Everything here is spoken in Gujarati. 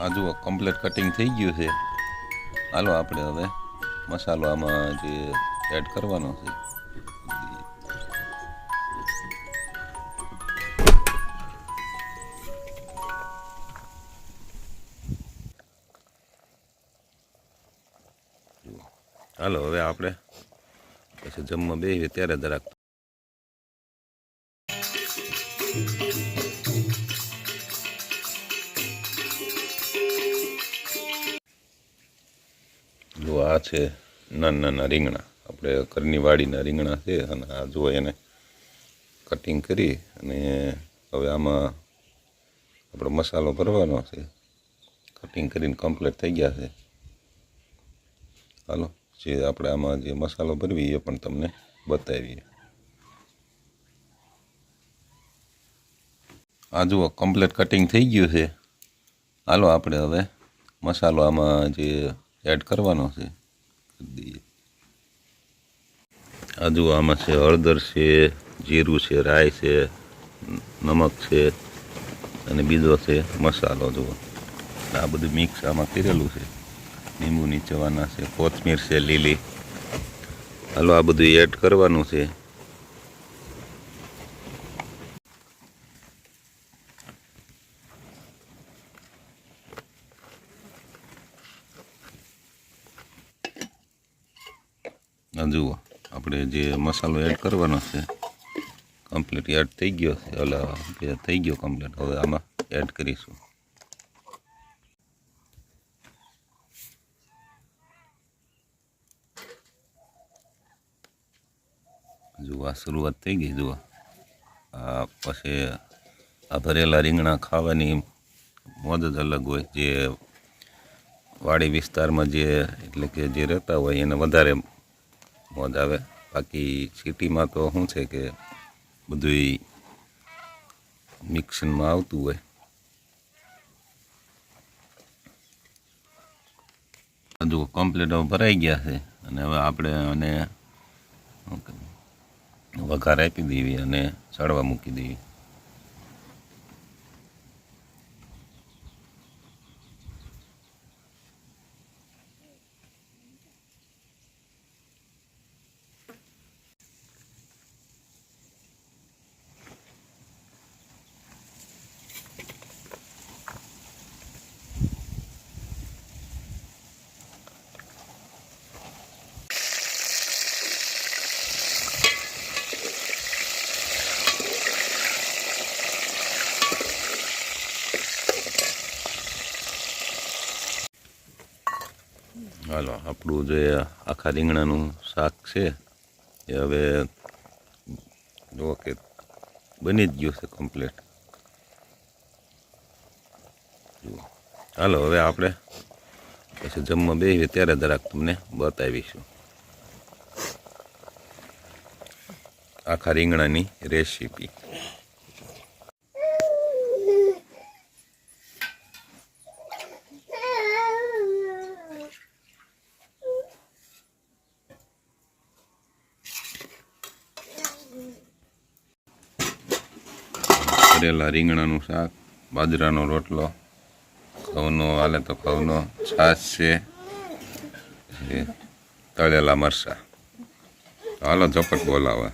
આ જુઓ કમ્પ્લીટ કટિંગ થઈ ગયું છે. હાલો આપણે હવે મસાલો આમાં જે એડ કરવાનો છે. હાલો, હવે આપણે પછી જમવા બેસીએ ત્યારે જરાક આ છે નાના નાના રીંગણા. આપણે ઘરની વાડીના રીંગણા છે અને આ જો એને કટિંગ કરી અને હવે આમાં આપણો મસાલો ભરવાનો છે. કટિંગ કરીને કમ્પ્લીટ થઈ ગયા છે. હાલો, જે આપણે આમાં જે મસાલો ભરવી એ પણ તમને બતાવીએ. આ જુઓ કમ્પ્લીટ કટિંગ થઈ ગયું છે. હાલો, આપણે હવે મસાલો આમાં જે એડ કરવાનો છે. કરી દઈએ આ જુઓ આમાં છે, હળદર છે, જીરું છે, રાઈ છે, નમક છે અને બીજો છે મસાલો, જુઓ. આ બધું મિક્સ આમાં કરેલું છે. લીંબુ નીચવાના છે, કોથમીર છે, લીલી. હાલો આ બધું એડ કરવાનું છે. જુઓ, આપણે જે મસાલો એડ કરવાનો છે કમ્પ્લીટ એડ થઈ ગયો છે, ઓલા થઈ ગયો કમ્પ્લીટ હવે આમાં એડ કરીશું. જુઓ શરૂઆત થઈ ગઈ, જુઓ. આ પછી આ ભરેલા રીંગણા ખાવાની મોજ જ અલગ હોય, જે વાડી વિસ્તારમાં જે, એટલે કે જે રહેતા હોય, એને વધારે મોજ આવે. બાકી સિટીમાં તો શું છે કે બધું મિક્સનમાં આવતું હોય. બધું કમ્પ્લીટ ભરાઈ ગયા છે. અને હવે આપણે અને વઘાર આપી દેવી અને સડવા મૂકી દેવી. હાલો, આપણું જે આખા રીંગણાનું શાક છે, એ હવે જુઓ કે બની જ ગયું છે કમ્પ્લીટ જુઓ. હાલો, હવે આપણે પછી જમવા બેસીએ ત્યારે જરાક તમને બતાવીશું. આખા રીંગણાની રેસીપી. કરેલા રીંગણાનું શાક, બાજરાનો રોટલો, ઘઉંનો, હાલે તો ઘઉંનો છાશ છે તળેલા મરચાં. હાલો, ઝપટ બોલાવે.